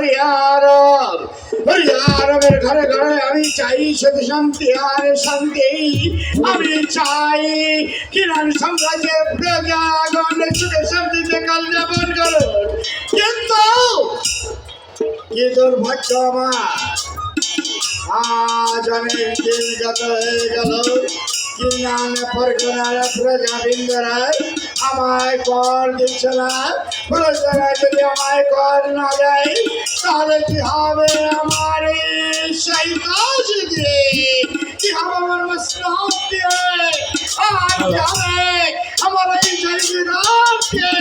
হরিয়ার হরিয়ার হরিয়ার হরিয়ারবের ঘরে ঘরে আমি চাই শুধু শান্তি আর শান্তি। আমি চাই কিরণ সাম্রাজ্যের প্রজাগণ সুখে শান্তিতে কাল যাপন করুন। কিন্তু কি দুর্ভাগ্য আমার, আজ অনেক দিন হয়ে গেল কিনান পরগনার প্রজাবিন্দরা আমায় কর দিচ্ছে না। প্রজারা যদি আমায় কর না দেয়, তাহলে কি হবে আমার সেই কাজ দিয়ে? কি হবে আমার মসলাম দিয়ে? আর কি হবে আমার এই দিয়ে?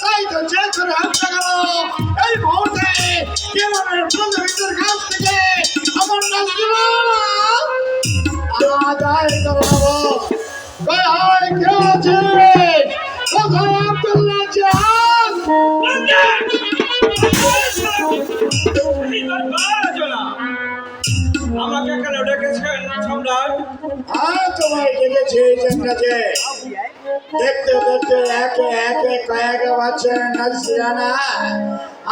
তাই তো যে করে হত্যা গেল। এই মুহূর্তে কাছ থেকে আমার আদায় করব কোথায় কে আছে? আমাকে কেন ডেকেছেন সম্রাট দেখতে দেখতে একে একে কয়েক বছর নজরানা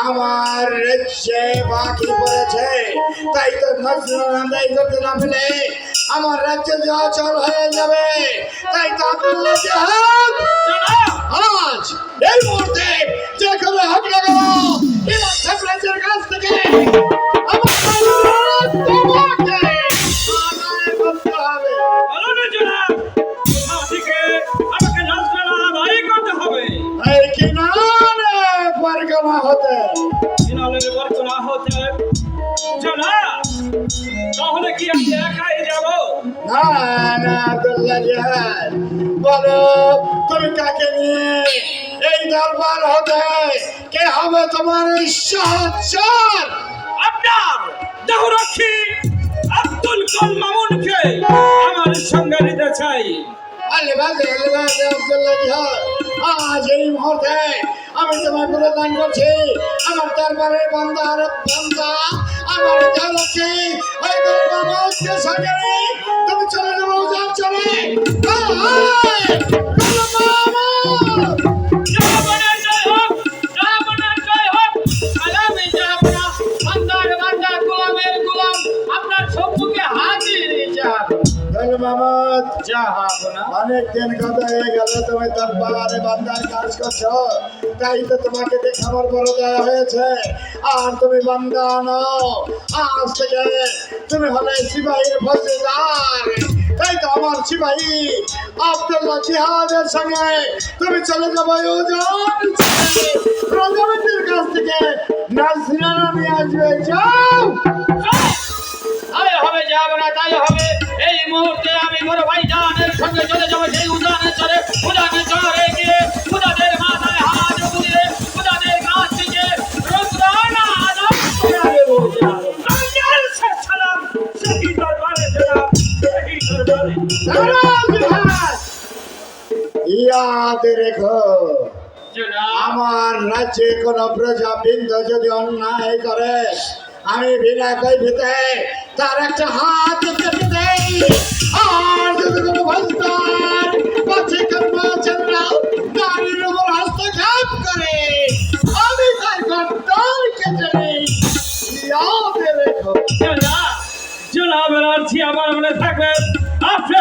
আমার রাজ্যে বাকি পড়েছে। তাই তো নজরানা আদায় করতে না পেলে আমার রাজ্যে যে অচল হয়ে যাবে তাই তো আব্দুল্লাহ জাহান আজ এই মুহূর্তে যে কোনো না কেন ইমাম কাছ থেকে পরগনা হতে। হতে তাহলে কি আমি একাই যাব? না না আব্দুল্লাহ জাহান বলো তুমি কাকে নিয়ে এই দরবার হতে? কে হবে তোমার এই সহচর আপনার দেহরক্ষী আব্দুল কল মামুনকে আমার সঙ্গে নিতে চাই। আল্লাহ আল্লাহ আব্দুল্লাহ জাহান আজ এই মুহূর্তে আমি তোমায় প্রদান করছি আমার দরবারের বান্দার বান্দা আমার দেহরক্ষী ওই মৌতকে সঙ্গে নিয়ে তুমি চলে যাব যান চলে। আপনার সম্মুখে হাজির যাব। মোহাম্মদ অনেক দিন কথা হয়ে গেল, তুমি বান্দার কাজ করছ। তাই তো তোমাকে দেখে বড় হয়েছে। আর তুমি বান্দা নও, আজ থেকে তুমি হলে সিপাহীর ফৌজদার। তাই তো আমার সিপাহী আব্দুল্লাহ জিহাদের সঙ্গে তুমি চলে যাব প্রজাপতির কাছ থেকে নাজরানা নিয়ে আসবে, যাও। হবে, যাব না, তাই এই মুহূর্তে আমি বড় ভাই জানের সঙ্গে চলে যাব সেই উদানে চলে উদানে চলে গিয়ে উদানের মাথায় হাত বুলিয়ে উদানের কাছ থেকে রুদ্রানা আদম করে দেবো কাঙ্গাল সে সালাম সেই দরবারে জনাব সেই দরবারে ইয়াদ রেখো। আমার রাজ্যে কোন প্রজাবৃন্দ যদি অন্যায় করে আমি বিনা কৈফিতে তার একটা হাত কেটে দেই। আর যদি কোনো ভস্তার পাছে কর্মচন্দ্র নারীর উপর হস্তক্ষেপ করে, আমি তার গন্ডল কেটে নেই জনাব আর্জি আমার মনে থাকবে। আপনি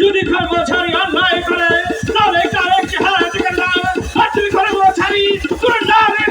যদি কর্মচারী অন্যায় করে, তাহলে একটি হাত থেকে নাম আর কর্মচারী কোন নামের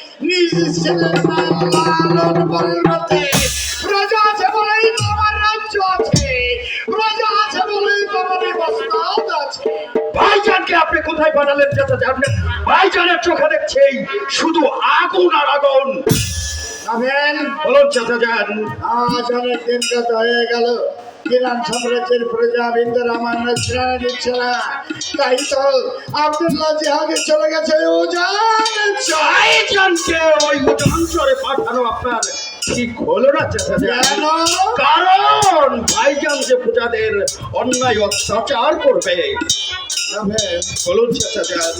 নিজ ছেলের লালন পালন প্রজা আছে বলেই তো রাজ্য আছে। প্রজা আছে বলেই তো বস্তাদ আছে। ভাইজানকে আপনি কোথায় পাঠালেন চাচা আপনি ভাইজানের চোখে দেখছেই শুধু আগুন আর আগুন। বলুন চাচা যান। আজ অনেক দিন হয়ে গেল। ইরান সাম্রাজ্যের প্রজাবিন্দর আমার নজরানা দিচ্ছে না তাই তো আব্দুল্লাহ জিহাদে চলে গেছে উজান ভাইজানকে ওই অঞ্চলে পাঠানো আপনার ঠিক হলো না কারণ ভাইজান যে পূজাদের অন্যায় অত্যাচার করবে বলুন চাচা যান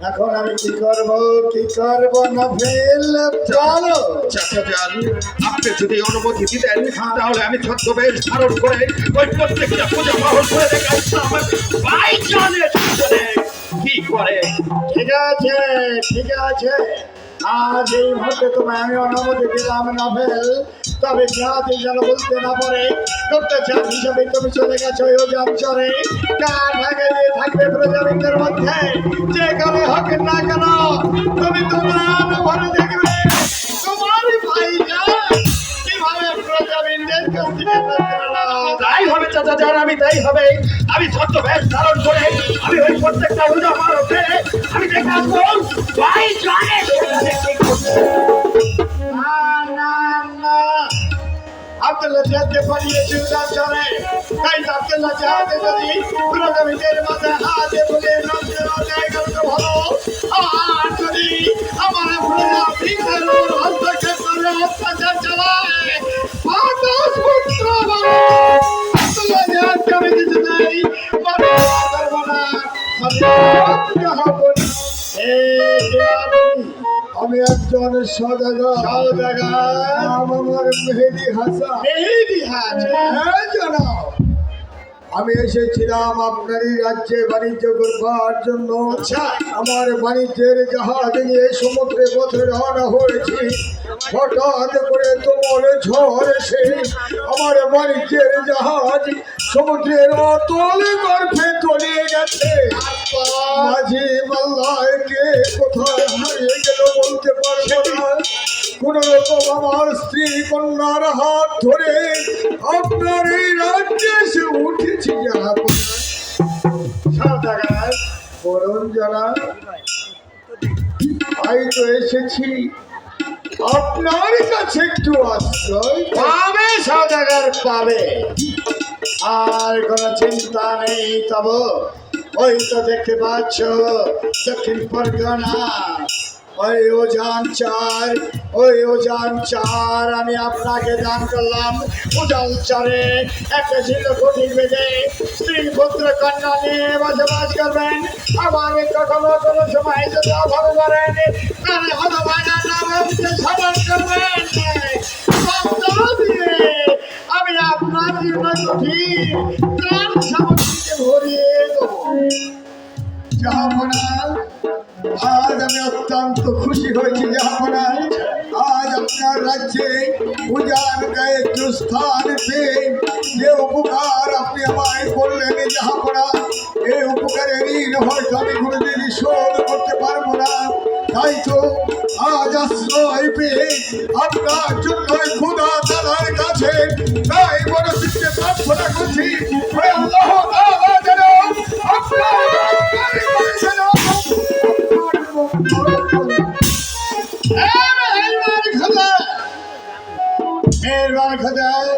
এখন আমি কি করব? কি করব না ফেল? চলো। চাচা যান আপনি যদি অনুমতি দিতেন তাহলে আমি ছদ্মবেশ ধারণ করে ওই প্রত্যেকটা পূজা মহল করে দেখে আসতাম। ভাইজানের সাথে কি করে। ঠিক আছে ঠিক আছে। আজ এই মুহূর্তে তোমায় আমি অনুমতি দিলাম না ফেল তবে জাতি যেন বলতে না পারে, করতে চান হিসাবে তুমি চলে গেছো ওই অঞ্চলে কার ভাগে দিয়ে থাকবে প্রজাবিন্দের মধ্যে? যে কালে হোক না কেন, তুমি তোমার ভরে দেখবে। তোমার ভাইরা কীভাবে প্রজাবিন্দের কাছ তাই হবে চাচা যান আমি তাই হবে। আমি ছদ্মবেশ ধারণ করে আমি ওই প্রত্যেকটা পূজা মারতে, আমি দেখে আসব। ভাইজানের সাথে কি করছে। না না না। আব্দুল্লাহ জাহাদকে পাঠিয়েছি উদাহরণে তাই তো আব্দুল্লাহ জাহাদে যদি প্রজাবিদের মাঝে হাতে বলে আমি একজন সদাগর। সদাগর। নাম আমার মেহেদি হাসান। মেহেদি হাসান। হ্যাঁ জনাব। আমি এসেছিলাম আপনারই রাজ্যে বাণিজ্য করবার জন্য। আচ্ছা। আমার বাণিজ্যের জাহাজ নিয়ে সমুদ্রে পথে রওনা হয়েছি। হঠাৎ করে তোমার ঝড় এসে আমার বাণিজ্যের জাহাজ সমুদ্রের অতল গর্ভে তলিয়ে গেছে। মাঝি মাল্লাকে কোথায় হারিয়ে গেল বলতে পারব না। কোন রকম আমার স্ত্রী কন্যার হাত ধরে আপনার এই রাজ্যে এসে উঠেছি যারা যারা তাই তো এসেছি। আপনার কাছে একটু আশ্রয় পাবে সৌদাগর পাবে। আর কোনো চিন্তা নেই, তব ওই তো দেখতে পাচ্ছ, দক্ষিণ পরগনা। ওই ওজান চার, ওই ওজান চার, আমি আপনাকে দান করলাম। উজান চারে একটা ছিল কঠিন বেঁধে স্ত্রী পুত্র কন্যা নিয়ে বসবাস করবেন। আমাকে কখনো কোনো সময় যদি অভাব করেন। তাহলে আপনি করবেন। জীবন কঠিন ভরিয়ে দেবো। জাহাপনা আজ আমি অত্যন্ত খুশি হয়েছি জাহাপনা আজ আপনার রাজ্যে উজান গায়ে স্থান যে উপকার আপনি আমায় করলেন জাহাপনা এই উপকারের ঋণ হয়তো আমি কোনোদিন শোধ করতে পারব না। তাই তো আজ আশ্রয় পেয়ে আপনার জন্য খুদা তালার কাছে তাই বড় চিত্তে প্রার্থনা করছি। আপনার মেহরবান খোদার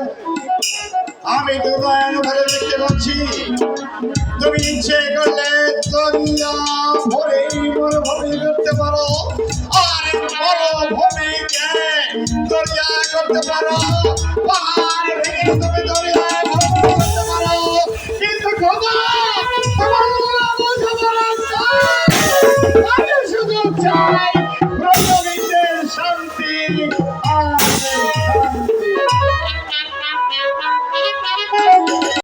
আমি তো নয়ন দেখতে পাচ্ছি। তুমি ইচ্ছে করলে তন্যা ভরেই মরুভূমি করতে পারো। আর পারো, পাহাড় ভেঙে